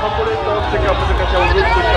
সকলের তরফ থেকে আপনাদের কাছে অনুরোধ করছি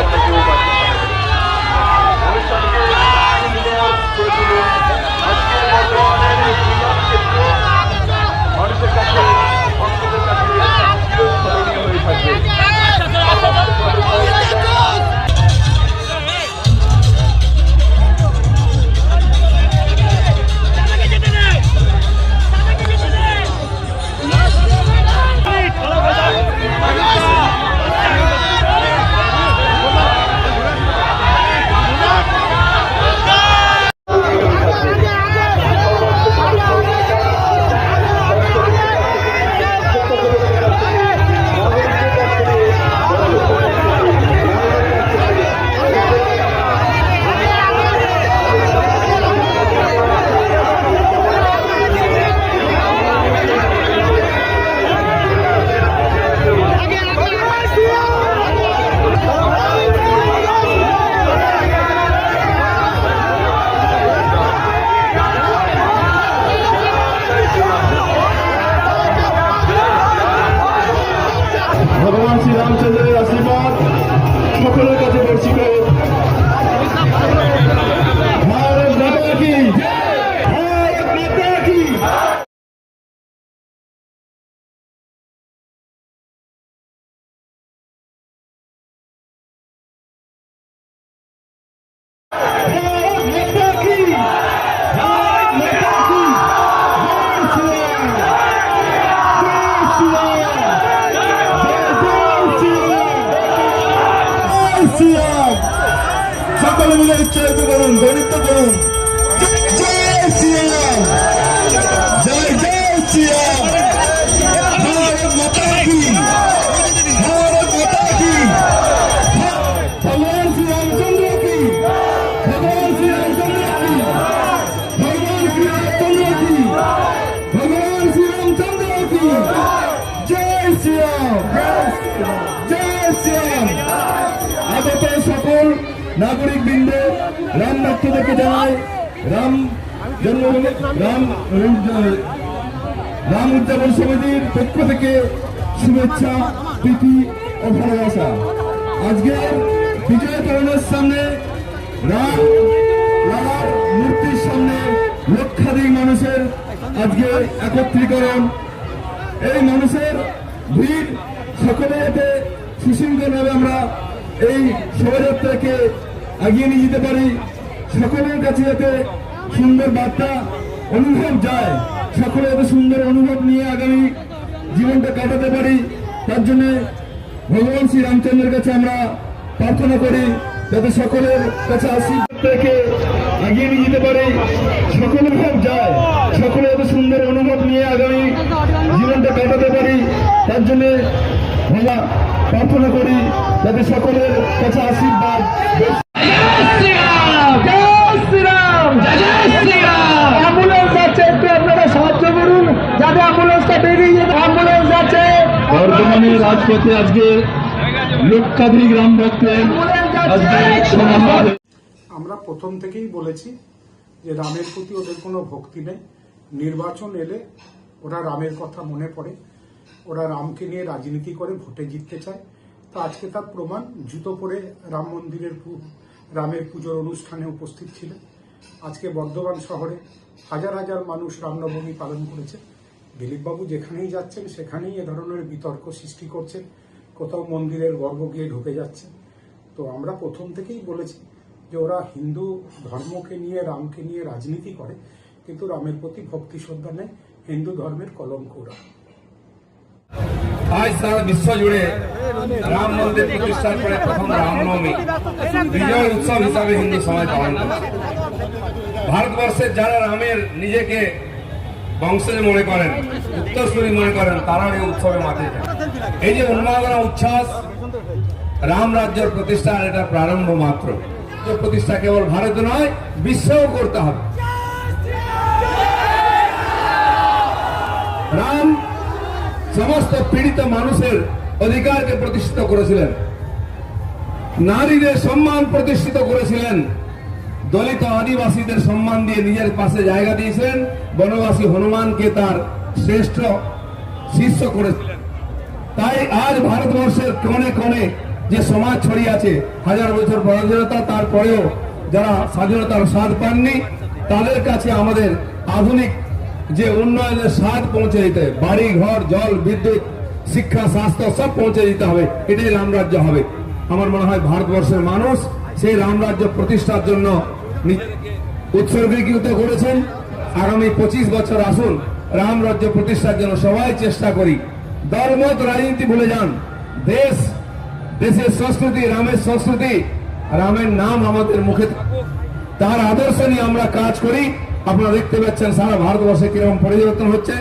সকলে মিলে উচ্চারিত করুন গণিত করুন। জয় শ্রীরাম জয় জয় শ্রীরাম ভারত মাতা কি? ভারত মাতা কি? ভগবান শ্রী রামচন্দ্র কি? ভগবান নাগরিক বৃন্দ রাম ভক্তদেরকে জানায় রাম জন্মভূমি রাম রাম উদযাপন সমিতির পক্ষ থেকে শুভেচ্ছা, প্রীতি ও ভালোবাসা। আজকের বিজয় তরণের সামনে রাম লালার মূর্তির সামনে লক্ষাধিক মানুষের আজকে একত্রীকরণ। এই মানুষের ভিড় সকলে এতে সুশৃঙ্খলভাবে আমরা এই শোভাযাত্রাকে এগিয়ে নিয়ে যেতে পারি। সকলের কাছে যাতে সুন্দর বার্তা অনুভব যায়, সকলে যাতে সুন্দর অনুভব নিয়ে আগামী জীবনটা কাটাতে পারি, তার জন্য ভগবান শ্রী রামচন্দ্রের কাছে আমরা প্রার্থনা করি, যাতে সকলের কাছে আশীর্বাদ থেকে এগিয়ে নিয়ে যেতে পারি, সকল অনুভব যায়, সকলে যাতে সুন্দর অনুভব নিয়ে আগামী জীবনটা কাটাতে পারি, তার জন্য আমরা প্রার্থনা করি যাতে সকলের কাছে আশীর্বাদ বর্তমানে রাজপথে আজকে লক্ষাধিক রাম ভক্তের আমরা প্রথম থেকেই বলেছি যে রামের প্রতি ওদের কোনো ভক্তি নেই। নির্বাচন এলে ওরা রামের কথা মনে পড়ে। ওরা রামকে নিয়ে রাজনীতি করে, ভোটে জিততে চায়। তো আজকে তার প্রমাণ, জুতো পরে রাম মন্দিরের রামের পুজোর অনুষ্ঠানে উপস্থিত ছিলেন। আজকে বর্ধমান শহরে হাজার হাজার মানুষ রামনবমী পালন করেছে। দিলীপবাবু যেখানেই যাচ্ছেন, সেখানেই এ ধরনের বিতর্ক সৃষ্টি করছেন। কোথাও মন্দিরের গর্ব গিয়ে ঢুকে যাচ্ছে। তো আমরা প্রথম থেকেই বলেছি যে ওরা হিন্দু ধর্মকে নিয়ে, রামকে নিয়ে রাজনীতি করে, কিন্তু রামের প্রতি ভক্তি শ্রদ্ধা নেই। হিন্দু ধর্মের কলঙ্ক ওরা। আজ সারা বিশ্ব জুড়ে রাম মন্দির প্রতিষ্ঠার পরে প্রথম রামনবমী। বিজয় উৎসব হিসাবে হিন্দু সমাজ পালন ভারতবর্ষের যারা রামের নিজেকে বংশজ মনে করেন, উত্তরসূরি মনে করেন তারা এই উৎসবে যায়। এই যে উন্মাদনা উচ্ছ্বাস, রাম রাজ্যের প্রতিষ্ঠার এটা প্রারম্ভ মাত্র। প্রতিষ্ঠা কেবল ভারত নয়, বিশ্বেও করতে হবে। সমস্ত পীড়িত মানুষের অধিকারকে প্রতিষ্ঠিত করেছিলেন। নারীদের সম্মান প্রতিষ্ঠিত করেছিলেন। দলিত আদিবাসীদের সম্মান দিয়ে নিজের পাশে জায়গা দিয়েছিলেন। বনবাসী হনুমানকে তার শ্রেষ্ঠ শিষ্য করেছিলেন। তাই আজ ভারতবর্ষের কোণে কোণে যে সমাজ ছড়িয়ে আছে, হাজার বছর পরাধীনতা, তারপরেও যারা স্বাধীনতার স্বাদ পাননি, তাদের কাছে আমাদের আধুনিক যে উন্নয়নের স্বাদ পৌঁছে দিতে বাড়ি, ঘর, জল, বিদ্যুৎ, শিক্ষা, স্বাস্থ্য, সব পৌঁছে দিতে হবে, এটাই রামরাজ্য হবে। আমার মনে হয় ভারতবর্ষের মানুষ সেই রামরাজ্য প্রতিষ্ঠার জন্য উৎসর্গীকৃত করেছেন। আগামী পঁচিশ বছর আসুন রাম রাজ্য প্রতিষ্ঠার জন্য সবাই চেষ্টা করি। দলমত, রাজনীতি ভুলে যান। দেশ, দেশের সংস্কৃতি, রামের সংস্কৃতি, রামের নাম আমাদের মুখে তার আদর্শ নিয়ে আমরা কাজ করি। আপনারা দেখতে পাচ্ছেন সারা ভারতবর্ষে কীরকম পরিবর্তন হচ্ছে।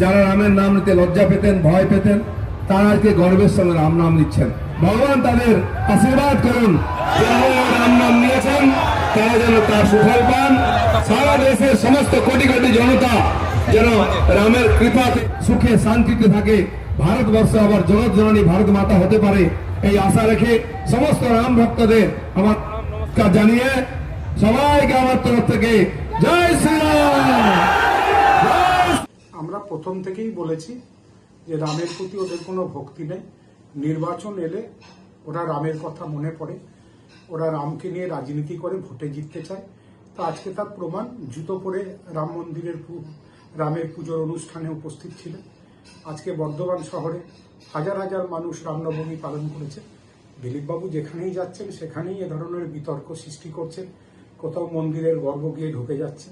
যারা রামের নাম নিতে লজ্জা পেতেন, ভয় পেতেন, তারা আজকে গর্বের সঙ্গে রাম নাম নিচ্ছেন। ভগবান তাদের আশীর্বাদ করুন। রাম নাম নিয়েছেন, তারা যেন তার সুফল পান। সারা দেশের সমস্ত কোটি কোটি জনতা যেন রামের কৃপাতে সুখে শান্তিতে থাকে। ভারতবর্ষ আবার জগৎ জননী ভারত মাতা হতে পারে, এই আশা রেখে সমস্ত রাম ভক্তদের আমার জানিয়ে সবাইকে আমার তরফ থেকে জয় শ্রীরাম। আমরা প্রথম থেকেই বলেছি যে রামের প্রতি ওদের কোনো ভক্তি নেই। নির্বাচন এলে ওরা রামের কথা মনে পড়ে। ওরা রামকে নিয়ে রাজনীতি করে, ভোটে জিততে চায়। তো আজকে তার প্রমাণ। জুতো পরে রাম মন্দিরের রামের পুজোর অনুষ্ঠানে উপস্থিত ছিলেন। আজকে বর্ধমান শহরে হাজার হাজার মানুষ রামনবমী পালন করেছে। দিলীপবাবু যেখানেই যাচ্ছেন, সেখানেই এ ধরনের বিতর্ক সৃষ্টি করছেন। কোথাও মন্দিরের গর্ব গিয়ে ঢুকে যাচ্ছে।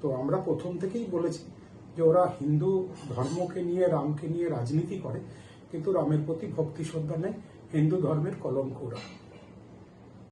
তো আমরা প্রথম থেকেই বলেছি যে ওরা হিন্দু ধর্মকে নিয়ে, রামকে নিয়ে রাজনীতি করে, কিন্তু রামের প্রতি ভক্তি শ্রদ্ধা নেই। হিন্দু ধর্মের কলঙ্ক ওরা।